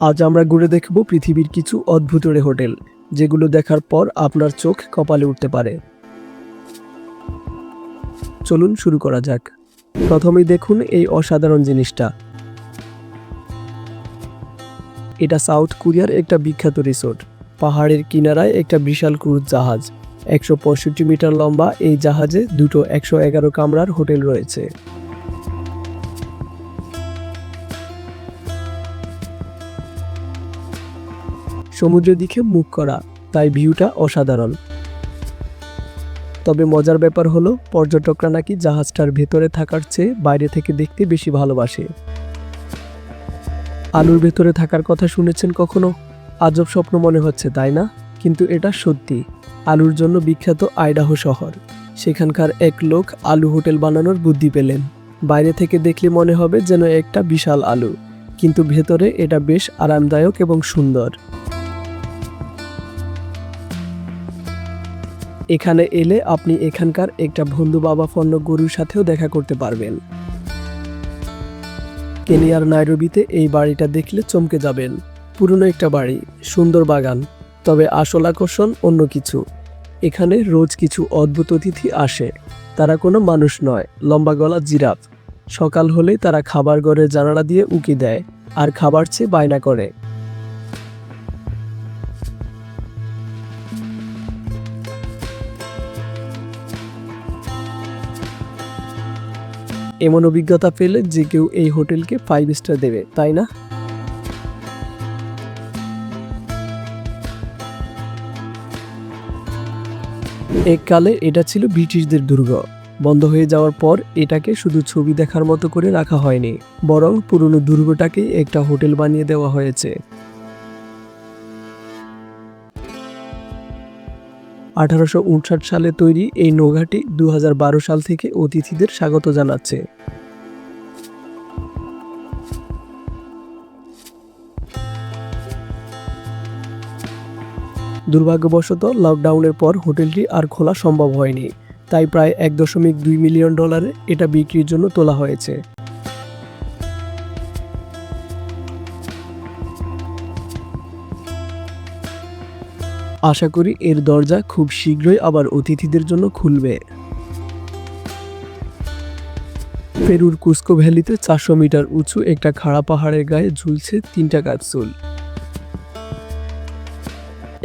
আজ আমরা ঘুরে দেখব পৃথিবীর কিছু অদ্ভুত রে হোটেল, যেগুলো দেখার পর আপনার চোখ কপালে উঠতে পারে। চলুন শুরু করা যাক। প্রথমেই দেখুন এই অসাধারণ জিনিসটা। এটা সাউথ কোরিয়ার একটা বিখ্যাত রিসোর্ট। পাহাড়ের কিনারায় একটা বিশাল ক্রুজ জাহাজ। একশো পঁয়ষট্টি মিটার লম্বা এই জাহাজে দুটো একশো এগারো কামরার হোটেল রয়েছে। সমুদ্রের দিকে মুখ করা, তাই ভিউটা অসাধারণ। তবে মজার ব্যাপার হলো, পর্যটকরা নাকি জাহাজটার ভেতরে থাকার চেয়ে বাইরে থেকে দেখতে বেশি ভালোবাসে। আলুর ভেতরে থাকার কথা শুনেছেন কখনো? আজব স্বপ্ন মনে হচ্ছে, তাই না? কিন্তু এটা সত্যি। আলুর জন্য বিখ্যাত আইডাহো শহর। সেখানকার এক লোক আলু হোটেল বানানোর বুদ্ধি পেলেন। বাইরে থেকে দেখলে মনে হবে যেন একটা বিশাল আলু। কিন্তু ভেতরে এটা বেশ আরামদায়ক এবং সুন্দর। এখানে এলে আপনি এখানকার একটা বন্ধু বাবা ফন্য গরুর সাথেও দেখা করতে পারবেন। কেনিয়ার নাইরোবিতে এই বাড়িটা দেখলে চমকে যাবেন। পুরনো একটা বাড়ি, সুন্দর বাগান, তবে আসল আকর্ষণ অন্য কিছু। এখানে রোজ কিছু অদ্ভুত অতিথি আসে। তারা কোনো মানুষ নয়, লম্বা গলা জিরাফ। সকাল হলেই তারা খাবার ঘরের জানালা দিয়ে উঁকি দেয়, আর খাবার চেয়ে বায়না করে। এমন অভিজ্ঞতা পেলে যে কেউ এই হোটেলকে ফাইভ স্টার দেবে, তাই না? এককালে এটা ছিল ব্রিটিশদের দুর্গ। বন্ধ হয়ে যাওয়ার পর এটাকে শুধু ছবি দেখার মতো করে রাখা হয়নি, বরং পুরনো দুর্গটাকে একটা হোটেল বানিয়ে দেওয়া হয়েছে। আঠারোশো উনষাট সালে তৈরি এই নৌঘাটি দু সাল থেকে অতিথিদের স্বাগত জানাচ্ছে। দুর্ভাগ্যবশত লকডাউনের পর হোটেলটি আর খোলা সম্ভব হয়নি, তাই প্রায় এক দশমিক দুই মিলিয়ন ডলারে এটা বিক্রির জন্য তোলা হয়েছে। আশা করি এর দরজা খুব শীঘ্রই আবার অতিথিদের জন্য খুলবে। পেরুর কুস্কো ভ্যালিতে চারশো মিটার উঁচু একটা খাড়া পাহাড়ের গায়ে ঝুলছে তিনটা ক্যাপসুল।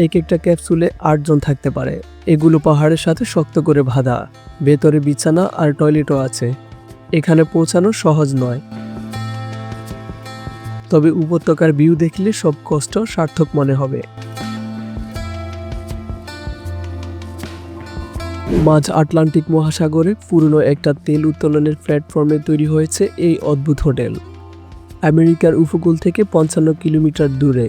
এক একটা ক্যাপসুলে আটজন থাকতে পারে। এগুলো পাহাড়ের সাথে শক্ত করে বাঁধা ভেতরে বিছানা আর টয়লেটও আছে। এখানে পৌঁছানো সহজ নয়। তবে উপত্যকার ভিউ দেখলে সব কষ্ট সার্থক মনে হবে। মাঝ আটলান্টিক মহাসাগরে পুরনো একটা তেল উত্তোলনের প্ল্যাটফর্মে তৈরি হয়েছে এই অদ্ভুত হোটেল। আমেরিকার উপকূল থেকে পঞ্চান্ন কিলোমিটার দূরে।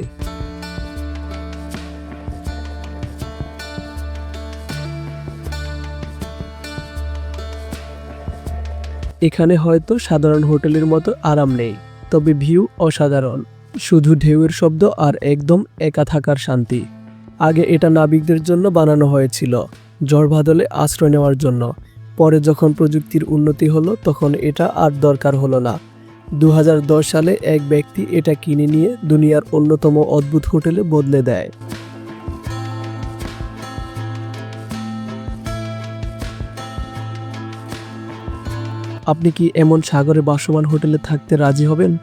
এখানে হয়তো সাধারণ হোটেলের মতো আরাম নেই, তবে ভিউ অসাধারণ। শুধু ঢেউয়ের শব্দ আর একদম একা থাকার শান্তি। আগে এটা নাবিকদের জন্য বানানো হয়েছিল। ঝড় বাদলে আশ্রয় নেওয়ার জন্য। পরে যখন প্রযুক্তির উন্নতি হলো, তখন এটা আর দরকার হলো না। দু হাজার দশ সালে এক ব্যক্তি এটা কিনে নিয়ে দুনিয়ার অন্যতম অদ্ভুত হোটেলে বদলে দেয়। আপনি কি এমন সাগরে বাসমান হোটেলে থাকতে রাজি হবেন?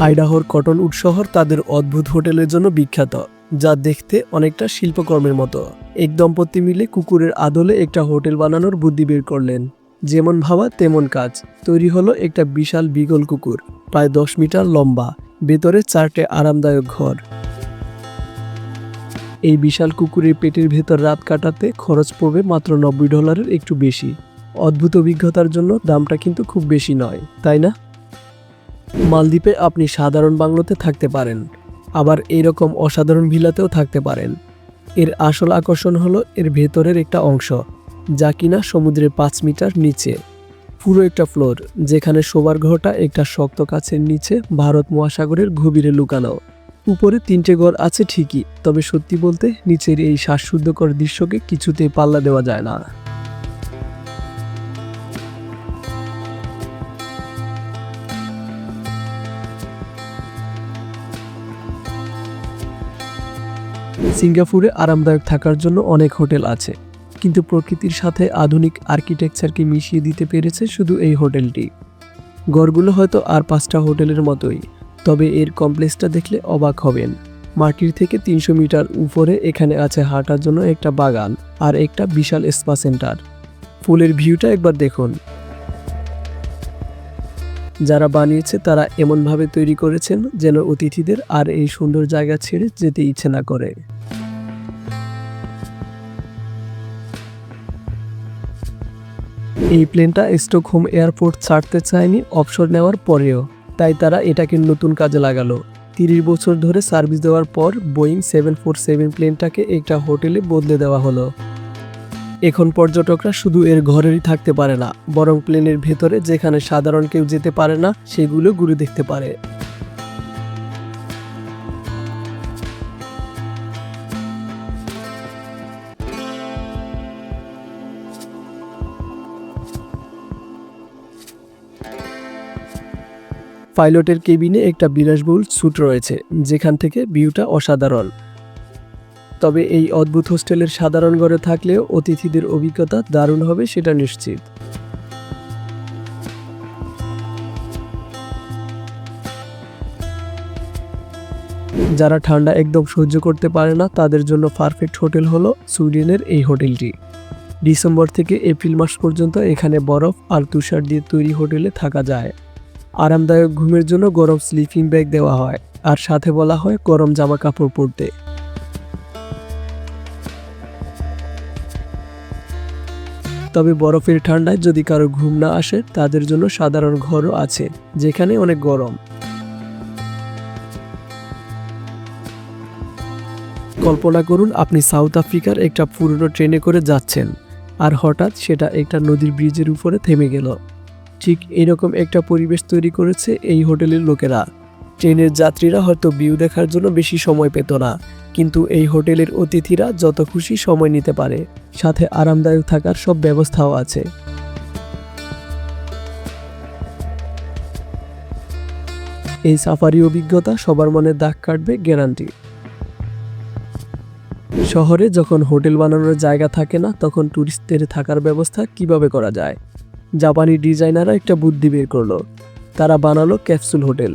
আইডাহোর কটন উড শহর তাদের অদ্ভুত হোটেলের জন্য বিখ্যাত। যা দেখতে অনেকটা শিল্পকর্মের মতো। এক দম্পতি মিলে কুকুরের আদলে একটা হোটেল বানানোর বুদ্ধি বের করলেন। যেমন ভাবা তেমন কাজ। তৈরি হলো একটা বিশাল বিগল কুকুর, প্রায় দশ মিটার লম্বা, ভেতরে চারটে আরামদায়ক ঘর। এই বিশাল কুকুরের পেটের ভেতর রাত কাটাতে খরচ পড়বে মাত্র নব্বই ডলারের একটু বেশি। অদ্ভুত অভিজ্ঞতার জন্য দামটা কিন্তু খুব বেশি নয়, তাই না? মালদ্বীপে আপনি সাধারণ বাংলোতে থাকতে পারেন। আবার এইরকম অসাধারণ ভিলাতেও থাকতে পারেন। এর আসল আকর্ষণ হলো এর ভেতরের একটা অংশ, যা কিনা সমুদ্রের পাঁচ মিটার নিচে। পুরো একটা ফ্লোর, যেখানে শোবার ঘরটা একটা শক্ত কাছের নিচে ভারত মহাসাগরের গভীরে লুকানো। উপরে তিনটে ঘর আছে ঠিকই, তবে সত্যি বলতে নিচের এই শ্বাসশুদ্ধকর দৃশ্যকে কিছুতেই পাল্লা দেওয়া যায় না। সিঙ্গাপুরে আরামদায়ক থাকার জন্য অনেক হোটেল আছে, কিন্তু প্রকৃতির সাথে আধুনিক আর্কিটেকচারকে মিশিয়ে দিতে পেরেছে শুধু এই হোটেলটি। ঘরগুলো হয়তো আর পাঁচটা হোটেলের মতোই, তবে এর কমপ্লেক্সটা দেখলে অবাক হবেন। মাটির থেকে তিনশো মিটার উপরে এখানে আছে হাঁটার জন্য একটা বাগান আর একটা বিশাল স্পা সেন্টার। ফুলের ভিউটা একবার দেখুন। যারা বানিয়েছে তারা এমনভাবে তৈরি করেছেন যেন অতিথিদের আর এই সুন্দর জায়গা ছেড়ে যেতে ইচ্ছে না করে। এই প্লেনটা স্টকহোম এয়ারপোর্ট ছাড়তে চায়নি, অবসর নেওয়ার পরেও। তাই তারা এটাকে নতুন কাজে লাগালো। তিরিশ বছর ধরে সার্ভিস দেওয়ার পর, বোয়িং সেভেন ফোর সেভেন প্লেনটাকে একটা হোটেলে বদলে দেওয়া হলো। এখন পর্যটকরা শুধু এর ঘরেই থাকতে পারে না, বরং প্লেনের ভেতরে যেখানে সাধারণ কেউ যেতে পারে না, সেগুলো ঘুরে দেখতে পারে। পাইলটের কেবিনে একটা বিলাসবহুল স্যুট রয়েছে, যেখান থেকে ভিউটা অসাধারণ। তবে এই অদ্ভুত হোস্টেলের সাধারণ ঘরে থাকলেও অতিথিদের অভিজ্ঞতা দারুণ হবে, সেটা নিশ্চিত। যারা ঠান্ডা একদম সহ্য করতে পারে না, তাদের জন্য পারফেক্ট হোটেল হলো সুইডেনের এই হোটেলটি। ডিসেম্বর থেকে এপ্রিল মাস পর্যন্ত এখানে বরফ আর তুষার দিয়ে তৈরি হোটেলে থাকা যায়। আরামদায়ক ঘুমের জন্য গরম স্লিপিং ব্যাগ দেওয়া হয়, আর সাথে বলা হয় গরম জামা কাপড় পরতে। তবে বরফের ঠান্ডায় যদি কারও ঘুম না আসে, তাদের জন্য সাধারণ ঘরও আছে, যেখানে অনেক গরম। কল্পনা করুন, আপনি সাউথ আফ্রিকার একটা পুরনো ট্রেনে করে যাচ্ছেন, আর হঠাৎ সেটা একটা নদীর ব্রিজের উপরে থেমে গেল। ঠিক এরকম একটা পরিবেশ তৈরি করেছে এই হোটেলের লোকেরা। ট্রেনের যাত্রীরা হয়তো ভিউ দেখার জন্য বেশি সময় পেত না, কিন্তু এই হোটেলের অতিথিরা যত খুশি সময় নিতে পারে, সাথে আরামদায়ক থাকার সব ব্যবস্থাও আছে। এই সাফারি অভিজ্ঞতা সবার মনে দাগ কাটবে গ্যারান্টি। শহরে যখন হোটেল বানানোর জায়গা থাকে না, তখন ট্যুরিস্টদের থাকার ব্যবস্থা কীভাবে করা যায়? জাপানি ডিজাইনাররা একটা বুদ্ধি বের করল। তারা বানালো ক্যাপসুল হোটেল।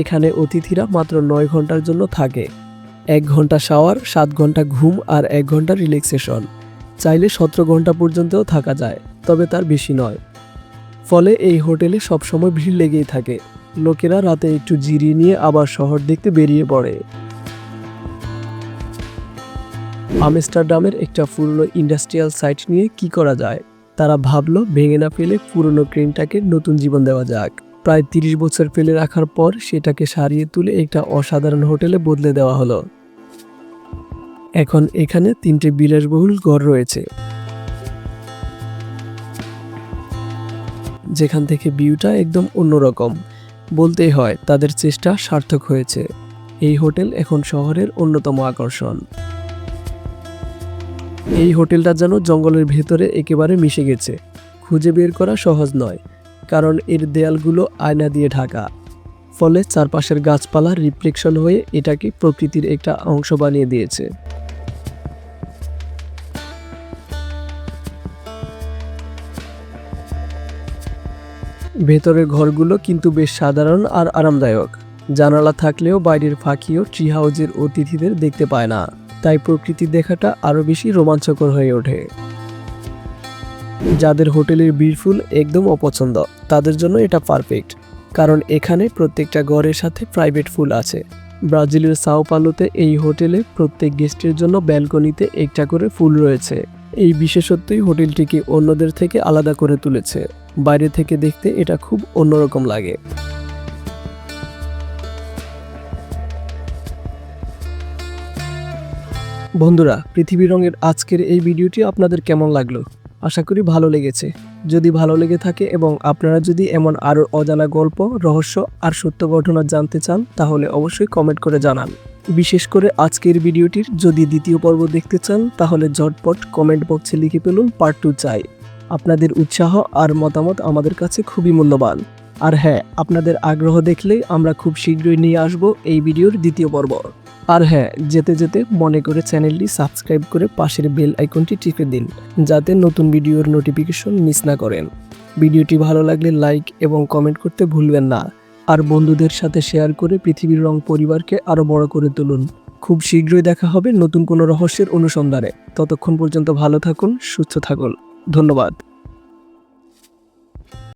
এখানে অতিথিরা মাত্র নয় ঘণ্টার জন্য থাকে। এক ঘণ্টা শাওয়ার, সাত ঘণ্টা ঘুম আর এক ঘণ্টা রিল্যাক্সেশন। চাইলে সতেরো ঘণ্টা পর্যন্তও থাকা যায়, তবে তার বেশি নয়। ফলে এই হোটেলে সবসময় ভিড় লেগেই থাকে। লোকেরা রাতে একটু জিরিয়ে নিয়ে আবার শহর দেখতে বেরিয়ে পড়ে। আমস্টারডামের একটা পুরনো ইন্ডাস্ট্রিয়াল সাইট নিয়ে কি করা যায়? তারা ভাবলো, ভেঙে না ফেলে পুরনো ক্রেনটাকে নতুন জীবন দেওয়া যাক। প্রায় তিরিশ বছর ফেলে রাখার পর সেটাকে সারিয়ে তুলে একটা অসাধারণ হোটেলে বদলে দেওয়া হলো। এখন এখানে তিনটে বিলাসবহুল ঘর রয়েছে। যেখান থেকে ভিউটা একদম অন্যরকম। বলতেই হয়, তাদের চেষ্টা সার্থক হয়েছে। এই হোটেল এখন শহরের অন্যতম আকর্ষণ। এই হোটেলটা যেন জঙ্গলের ভেতরে একেবারে মিশে গেছে। খুঁজে বের করা সহজ নয়। কারণ এর দেয়ালগুলো আয়না দিয়ে ঢাকা। ফলে চারপাশের গাছপালা রিফ্লেকশন হয়ে এটাকে প্রকৃতির একটা অংশ বানিয়ে দিয়েছে। ভেতরের ঘরগুলো কিন্তু বেশ সাধারণ আর আরামদায়ক। জানালা থাকলেও বাইরের ফাঁকিও ট্রি হাউজের অতিথিদের দেখতে পায় না। তাই প্রকৃতি দেখাটা আরও বেশি রোমাঞ্চকর হয়ে ওঠে। যাদের হোটেলের বিড়ফুল একদম অপছন্দ, তাদের জন্য এটা পারফেক্ট কারণ এখানে প্রত্যেকটা ঘরের সাথে প্রাইভেট ফুল আছে। ব্রাজিলের সাও পালোতে এই হোটেলে প্রত্যেক গেস্টের জন্য ব্যালকনিতে একটা করে ফুল রয়েছে। এই বিশেষত্বই হোটেলটিকে অন্যদের থেকে আলাদা করে তুলেছে। বাইরে থেকে দেখতে এটা খুব অন্যরকম লাগে। বন্ধুরা, পৃথিবী রঙের আজকের এই ভিডিওটি আপনাদের কেমন লাগল? আশা করি ভালো লেগেছে। যদি ভালো লেগে থাকে এবং আপনারা যদি এমন আরও অজানা গল্প, রহস্য আর সত্য ঘটনা জানতে চান, তাহলে অবশ্যই কমেন্ট করে জানান। বিশেষ করে আজকের ভিডিওটির যদি দ্বিতীয় পর্ব দেখতে চান, তাহলে ঝটপট কমেন্ট বক্সে লিখে ফেলুন পার্ট টু চাই। আপনাদের উৎসাহ আর মতামত আমাদের কাছে খুবই মূল্যবান। আর হ্যাঁ আপনাদের আগ্রহ দেখলেই আমরা খুব শীঘ্রই নিয়ে আসব এই ভিডিওর দ্বিতীয় পর্ব। আর হ্যাঁ যেতে যেতে মনে করে চ্যানেলটি সাবস্ক্রাইব করে পাশের বেল আইকনটি টিপে দিন, যাতে নতুন ভিডিওর নোটিফিকেশন মিস না করেন। ভিডিওটি ভালো লাগলে লাইক এবং কমেন্ট করতে ভুলবেন না। আর বন্ধুদের সাথে শেয়ার করে পৃথিবীর রং পরিবারকে আরও বড় করে তুলুন। খুব শীঘ্রই দেখা হবে নতুন কোনো রহস্যের অনুসন্ধানে। ততক্ষণ পর্যন্ত ভালো থাকুন, সুস্থ থাকুন। ধন্যবাদ।